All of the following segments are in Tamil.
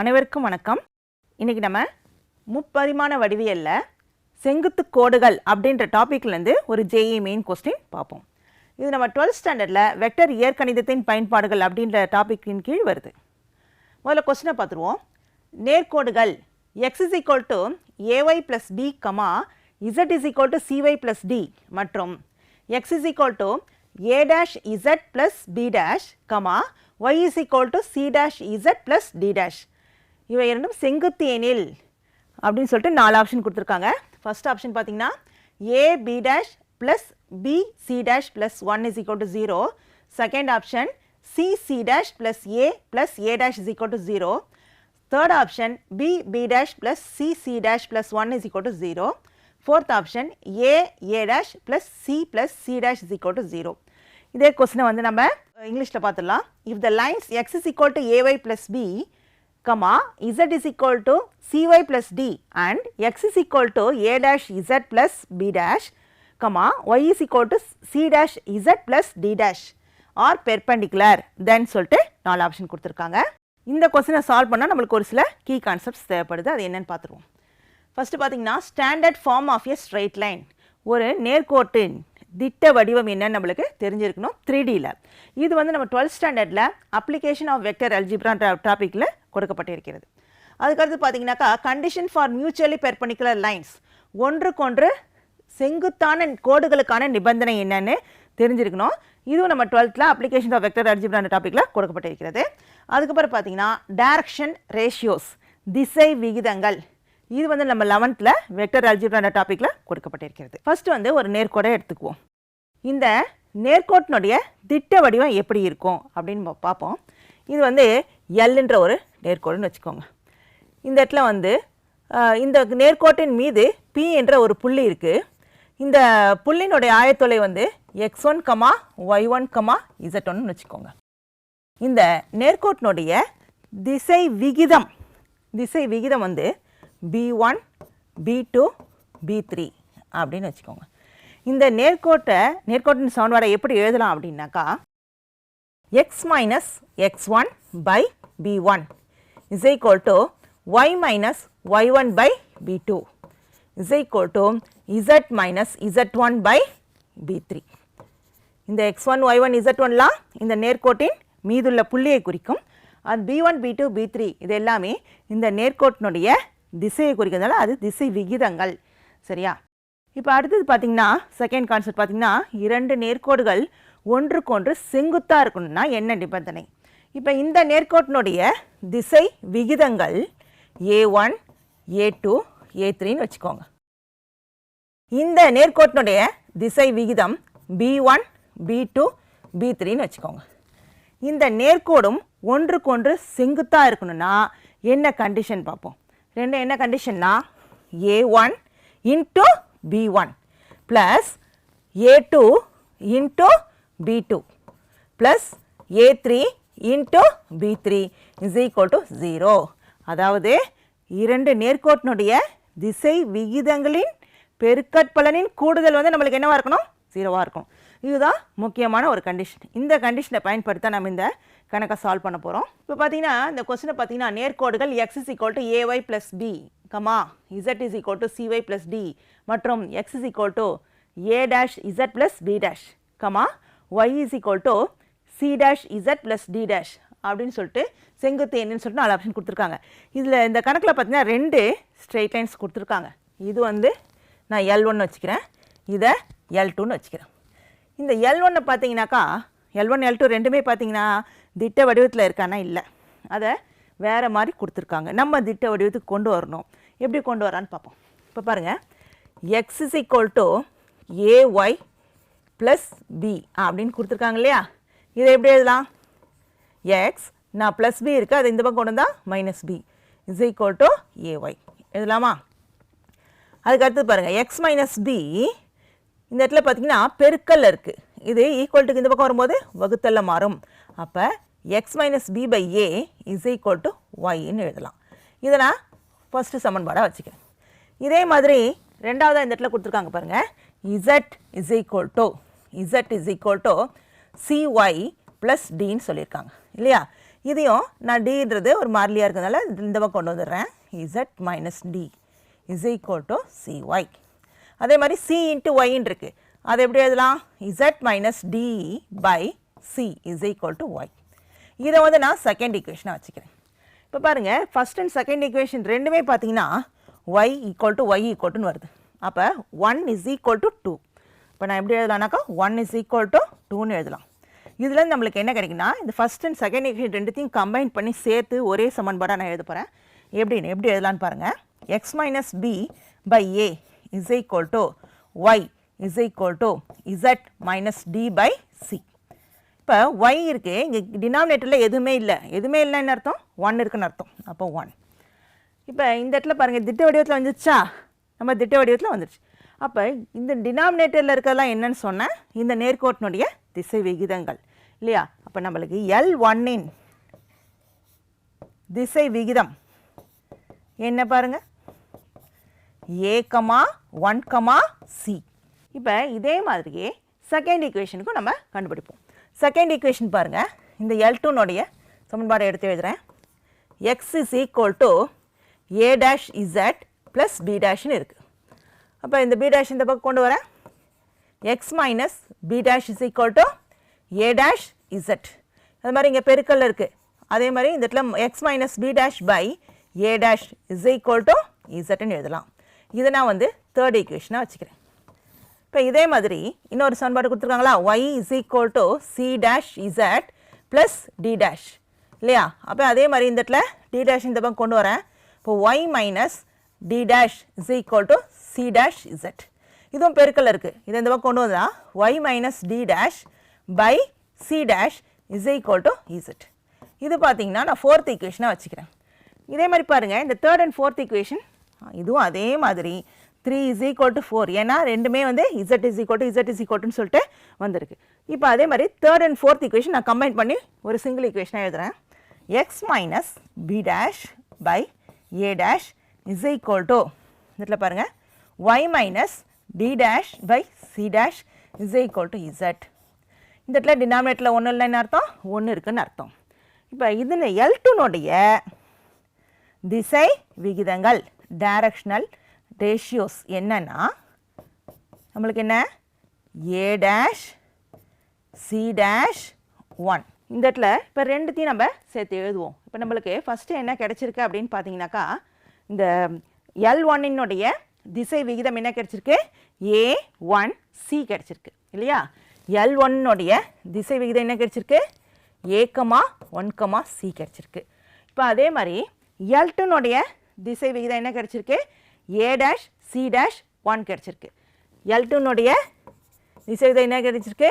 அனைவருக்கும் வணக்கம். இன்னைக்கு நம்ம முப்பரிமாண வடிவியலில் செங்குத்து கோடுகள் அப்படின்ற டாப்பிக்லேருந்து ஒரு ஜேஇ மெயின் கொஸ்டின் பார்ப்போம். இது நம்ம டுவெல்த் ஸ்டாண்டர்டில் வெக்டர் இயற்கணிதத்தின் பயன்பாடுகள் அப்படின்ற டாப்பிக்கின் கீழ் வருது. முதல்ல கொஸ்டினை பார்த்துருவோம். நேர்கோடுகள் X is equal to A Y plus D comma Z is equal to C Y plus D மற்றும் X is equal to A dash Z plus B dash comma Y is equal to C dash Z plus D dash இவை இரண்டும் செங்குத்து எனில் அப்படின்னு சொல்லிட்டு நாலு ஆப்ஷன் கொடுத்துருக்காங்க. ஃபர்ஸ்ட் ஆப்ஷன் பார்த்தீங்கன்னா A B dash plus B C dash plus one is equal to zero second option C C dash plus A plus A dash is equal to zero third option B B dash plus C C dash plus one is equal to zero fourth option A A dash plus C plus C dash is equal to zero இதே கொஸ்டினை வந்து நம்ம இங்கிலீஷில் பார்த்துடலாம். If the lines X is equal to A Y plus B comma z is equal to cy plus d and x is equal to a dash z plus b dash comma y is equal to c dash z plus d dash. Are perpendicular. Then சொல்லிட்டு நாலு ஆப்ஷன் கொடுத்துருக்காங்க. இந்த கொஸ்டினை சால்வ் பண்ணால் நம்மளுக்கு ஒரு சில கீ கான்செப்ட்ஸ் தேவைப்படுது. அது என்னென்னு பார்த்துருவோம். ஃபஸ்ட்டு பார்த்தீங்கன்னா standard form of a straight line ஒரு நேர்கோட்டின் திட்ட வடிவம் என்னன்னு நம்மளுக்கு தெரிஞ்சிருக்கணும். த்ரீ டியில் இது வந்து நம்ம டுவெல்த் ஸ்டாண்டர்டில் அப்ளிகேஷன் ஆஃப் வெக்டர் அல்ஜிப்ரா டாப்பிக்கில் கொடுக்கப்பட்டிருக்கிறது. அதுக்கடுத்து பார்த்தீங்கன்னாக்கா condition for mutually perpendicular lines ஒன்றுக்கொன்று செங்குத்தான கோடுகளுக்கான நிபந்தனை என்னன்னு தெரிஞ்சிருக்கணும். இதுவும் நம்ம டுவெல்த்தில் அப்ளிகேஷன் ஆஃப் வெக்டர் அல்ஜிப்ரா டாப்பிக்கில் கொடுக்கப்பட்டிருக்கிறது. அதுக்கப்புறம் பார்த்தீங்கன்னா டைரக்ஷன் ரேஷியோஸ் திசை விகிதங்கள். இது வந்து நம்ம லெவன்த்தில் வெக்டர் அல்ஜிப்ரான டாப்பிக்கில் கொடுக்கப்பட்டிருக்கிறது. ஃபர்ஸ்ட் வந்து ஒரு நேர்கோடை எடுத்துக்குவோம். இந்த நேர்கோட்டினுடைய திட்ட வடிவம் எப்படி இருக்கும் அப்படின்னு பார்ப்போம். இது வந்து எல்ன்ற ஒரு நேர்கோடுன்னு வச்சுக்கோங்க. இந்த இடத்துல வந்து இந்த நேர்கோட்டின் மீது பி என்ற ஒரு புள்ளி இருக்குது இந்த புள்ளினுடைய ஆயத்தொலை வந்து X one comma Y one comma Z one வச்சுக்கோங்க. இந்த நேர்கோட்டினுடைய திசை விகிதம் திசை விகிதம் வந்து B one B two B three அப்படின்னு வச்சுக்கோங்க. இந்த நேர்கோட்டை நேர்கோட்டின் சமன்பாடை எப்படி எழுதலாம் அப்படின்னாக்கா X minus X one by B one is equal to Y minus Y one by B two is equal to Z minus Z one by B three இந்த X one Y one Z ஒன்லாம் இந்த நேர்கோட்டின் மீதுள்ள புள்ளியை குறிக்கும். அது B one B two B three இது எல்லாமே இந்த நேர்கோட்டினுடைய திசையை குறிக்கிறதுனால அது திசை விகிதங்கள். சரியா? இப்போ அடுத்தது பார்த்தீங்கன்னா செகண்ட் கான்செப்ட் பார்த்தீங்கன்னா இரண்டு நேர்கோடுகள் ஒன்றுக்கொன்று செங்குத்தாக இருக்கணும்னா என்ன நிபந்தனை? இப்போ இந்த நேர்கோட்டினுடைய திசை விகிதங்கள் ஏ ஒன் ஏ டூ ஏ த்ரீன்னு வச்சுக்கோங்க. இந்த நேர்கோட்டினுடைய திசை விகிதம் B one B two B த்ரீன்னு வச்சுக்கோங்க. இந்த நேர்கோடும் ஒன்றுக்கொன்று செங்குத்தாக இருக்கணும்னா என்ன கண்டிஷன் பார்ப்போம்? ரெண்டு என்ன கண்டிஷன்னா A one into B one plus A two into B two plus A three into B three is equal to zero அதாவது இரண்டு நேர்கோட்டினுடைய திசை விகிதங்களின் பெருக்கற்பலனின் கூடுதல் வந்து நம்மளுக்கு என்னவாக இருக்கணும்? ஜீரோவாக இருக்கும். இதுதான் முக்கியமான ஒரு கண்டிஷன் இந்த கண்டிஷனை பயன்படுத்த நம்ம இந்த கணக்கை சால்வ் பண்ண போகிறோம் இப்போ பார்த்தீங்கன்னா இந்த கொஸ்டினை பார்த்தீங்கன்னா நேர்கோடுகள் X is equal to A Y plus B comma Z is equal to C Y plus D மற்றும் X is equal to A dash Z plus B dash comma Y is equal to C dash Z plus D dash அப்படின்னு சொல்லிட்டு செங்குத்து என்னன்னு சொல்லிட்டு நாலு ஆப்ஷன் கொடுத்துருக்காங்க. இதில் இந்த கணக்கில் பார்த்தீங்கன்னா ரெண்டு ஸ்ட்ரெயிட் லைன்ஸ் கொடுத்துருக்காங்க. இது வந்து நான் எல் ஒன்று வச்சுக்கிறேன். இதை எல் டூன்னு வச்சுக்கிறேன். இந்த எல் ஒன்னை பார்த்தீங்கன்னாக்கா எல் ஒன் எல் டூ ரெண்டுமே பார்த்தீங்கன்னா திட்ட வடிவத்தில் இருக்கானா? இல்லை. அதை வேறு மாதிரி கொடுத்துருக்காங்க. நம்ம திட்ட வடிவத்துக்கு கொண்டு வரணும். எப்படி கொண்டு வரான்னு பார்ப்போம். இப்போ பாருங்கள் X is equal to A Y plus B அப்படின்னு கொடுத்துருக்காங்க இல்லையா? இதை எப்படி எழுதலாம்? எக்ஸ் நான் ப்ளஸ் பி இருக்குது அது இந்த பக்கம் கொண்டு வந்தால் minus B is equal to A Y எழுதலாமா? அதுக்கு அடுத்து பாருங்கள் எக்ஸ் மைனஸ் பி இந்த இடத்துல பார்த்தீங்கன்னா பெருக்கல் இருக்குது இது ஈக்குவல்ட்டுக்கு இந்த பக்கம் வரும்போது வகுத்தல்ல மாறும். அப்போ X minus B by A is equal to ஒய்ன்னு எழுதலாம். இதை நான் ஃபஸ்ட்டு சமன்பாடாக வச்சுக்கிறேன். இதே மாதிரி ரெண்டாவதாக இந்த இடத்துல கொடுத்துருக்காங்க பாருங்கள் Z is equal to Z is equal to C Y plus டின்னு சொல்லியிருக்காங்க. இல்லையா? இதையும் நான் டின்றது ஒரு மாறிலியாக இருக்கிறதுனால இந்த பக்கம் கொண்டு வந்துடுறேன். Z minus D is equal to C Y அதே மாதிரி சி இன்ட்டு ஒய்ன்னு இருக்குது அதை எப்படி எழுதலாம்? Z minus D by C is equal to Y இதை வந்து நான் செகண்ட் ஈக்குவேஷனாக வச்சுக்கிறேன். இப்போ பாருங்கள் ஃபஸ்ட் அண்ட் செகண்ட் ஈக்குவேஷன் ரெண்டுமே பார்த்தீங்கன்னா ஒய் ஈக்குவல் டு ஒய் ஈக்குவல்ட்டுன்னு வருது. அப்போ one is equal to two இப்போ நான் எப்படி எழுதலாம்னாக்கா ஒன் இஸ் ஈக்குவல் டு டூன்னு எழுதலாம். இதுலேருந்து நம்மளுக்கு என்ன கிடைக்குன்னா இந்த ஃபஸ்ட் அண்ட் செகண்ட் ஈக்குவேஷன் ரெண்டுத்தையும் கம்பைன் பண்ணி சேர்த்து ஒரே சமன்பாடாக நான் எழுத போகிறேன் எப்படின்னு எப்படி எழுதலான்னு பாருங்கள் X minus B by A is equal to Y is equal to Z minus D by C இப்போ ஒய் இருக்கு இங்கே டினாமினேட்டரில் எதுவுமே இல்லை. எதுவுமே இல்லைன்னு அர்த்தம்? ஒன் இருக்குன்னு அர்த்தம். அப்போ ஒன் இப்போ இந்த இடத்துல பாருங்கள் திட்ட வடிவத்தில் வந்துச்சா நம்ம திட்ட வடிவத்தில் வந்துடுச்சு அப்போ இந்த டினாமினேட்டரில் இருக்கிறதெல்லாம் என்னன்னு சொன்னேன் இந்த நேர்கோட்டினுடைய திசை விகிதங்கள். இல்லையா? அப்போ நம்மளுக்கு எல் ஒன்னின் திசை விகிதம். என்ன பாருங்க? A comma one comma C இப்போ இதே மாதிரியே செகண்ட் ஈக்குவேஷனுக்கும் நம்ம கண்டுபிடிப்போம். செகண்ட் ஈக்குவேஷன் பாருங்கள் இந்த எல் டூனுடைய சமன்பாடை எடுத்து எழுதுகிறேன் x is equal to a dash z plus b டேஷ்னு இருக்குது அப்போ இந்த பி டேஷ் இந்த பக்கம் கொண்டு வரேன். X minus B dash is equal to A dash Z அது மாதிரி இங்கே பெருக்கல் இருக்குது அதே மாதிரி இந்த இடத்துல X minus B dash by A dash is equal to இசட்னு எழுதலாம். இதை நான் வந்து தேர்ட் ஈக்குவேஷனாக வச்சுக்கிறேன். இப்போ இதே மாதிரி இன்னொரு சமன்பாடு கொடுத்துருக்காங்களா? Y is equal to C dash Z plus D dash இல்லையா? அப்போ அதே மாதிரி இந்த இடத்துல டி டேஷ் இந்த பக்கம் கொண்டு வரேன். இப்போ Y minus D dash is equal to C dash Z இதுவும் பெருக்கல் இருக்குது இதை இந்த பக்கம் கொண்டு வந்தால் Y minus D dash by C dash is equal to Z இது பார்த்தீங்கன்னா நான் ஃபோர்த் ஈக்குவேஷனாக வச்சுக்கிறேன். இதே மாதிரி பாருங்கள் இந்த தேர்ட் அண்ட் ஃபோர்த் ஈக்குவேஷன் இதுவும் அதே மாதிரி. Three is equal to four ஏன்னா ரெண்டுமே வந்து Z is equal to Z is ஈக்குவல்னு சொல்லிட்டு வந்திருக்கு. இப்போ அதே மாதிரி தேர்ட் அண்ட் ஃபோர்த் ஈக்குவேஷன் நான் கம்பைன் பண்ணி ஒரு சிங்கிள் ஈக்குவேஷனாக எழுதுகிறேன் X minus B dash by A dash is equal to இதில் பாருங்கள் Y minus D dash by C dash is equal to Z இந்த இடத்துல டினாமினேட்டில் ஒன்றும் இல்லைன்னு அர்த்தம்? ஒன்று இருக்குன்னு அர்த்தம். இப்போ இதில் எல் டூனுடைய திசை விகிதங்கள் டைரக்ஷனல் ரேஷியோஸ் என்னன்னா நம்மளுக்கு என்ன? A dash C dash one இந்த இடத்துல இப்போ ரெண்டுத்தையும் நம்ம சேர்த்து எழுதுவோம். இப்போ நம்மளுக்கு ஃபஸ்ட்டு என்ன கிடச்சிருக்கு அப்படின்னு பார்த்தீங்கன்னாக்கா இந்த எல் ஒன்னினுடைய திசை விகிதம் என்ன கிடச்சிருக்கு? ஏ ஒன் சி கிடச்சிருக்கு. இல்லையா? எல் ஒன்னுடைய திசை விகிதம் என்ன கிடச்சிருக்கு? ஏக்கமா ஒன்கமா சி கிடச்சிருக்கு. இப்போ அதே மாதிரி எல் டூனுடைய திசை விகிதம் என்ன கிடச்சிருக்கு? A dash c dash one கிடச்சிருக்கு. எல் டூனுடைய திசை விகிதம் என்ன கிடச்சிருக்கு?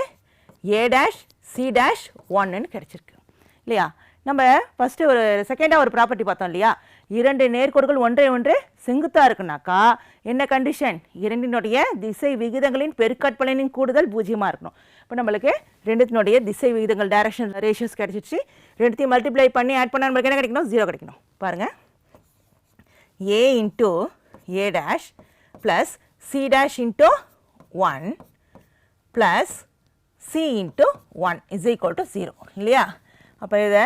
ஏ டேஷ் சி டேஷ் ஒன்னுன்னு கிடச்சிருக்கு. இல்லையா? நம்ம ஃபஸ்ட்டு ஒரு செகண்டாக ஒரு ப்ராப்பர்ட்டி பார்த்தோம் இல்லையா? இரண்டு நேர்கோடுகள் ஒன்றே ஒன்று செங்குத்தாக இருக்குனாக்கா என்ன கண்டிஷன் இரண்டினுடைய திசை விகிதங்களின் பெருக்கற்பலனின் கூடுதல் பூஜ்ஜியமாக இருக்கணும். இப்போ நம்மளுக்கு ரெண்டுத்தினுடைய திசை விகிதங்கள் டைரக்ஷன் ரேஷியோஸ் கிடச்சிச்சு ரெண்டுத்தையும் மல்டிப்ளை பண்ணி ஆட் பண்ணால் நம்மளுக்கு என்ன கிடைக்கணும்? ஜீரோ கிடைக்கணும். பாருங்கள் A into A dash plus C dash into one plus C into one is equal to zero இல்லையா? அப்போ இதை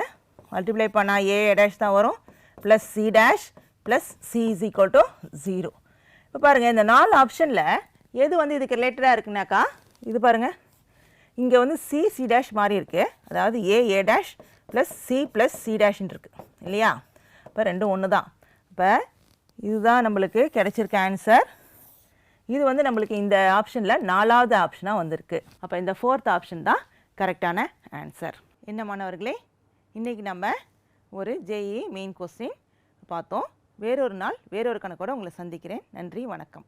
மல்டிப்ளை பண்ணால் ஏ டேஷ் தான் வரும். Plus C dash plus C is equal to zero இப்போ பாருங்கள் இந்த நாலு ஆப்ஷனில் எது வந்து இதுக்கு ரிலேட்டடாக இருக்குனாக்கா இது பாருங்கள் இங்கே வந்து சி சி டேஷ் மாதிரி இருக்குது அதாவது A A dash plus C plus C டேஷ்னு இருக்குது இல்லையா? இப்போ ரெண்டும் ஒன்று தான் இப்போ இதுதான் நம்மளுக்கு கிடைச்சிருக்க ஆன்சர் இது வந்து நம்மளுக்கு இந்த ஆப்ஷனில் நாலாவது ஆப்ஷனாக வந்திருக்கு. அப்போ இந்த ஃபோர்த் ஆப்ஷன் தான் கரெக்டான ஆன்சர் என்ன மாணவர்களே? இன்றைக்கி நம்ம ஒரு ஜேஇ மெயின் கொஸ்டின் பார்த்தோம். வேறொரு நாள் வேறொரு கணக்கோட உங்களை சந்திக்கிறேன். நன்றி வணக்கம்.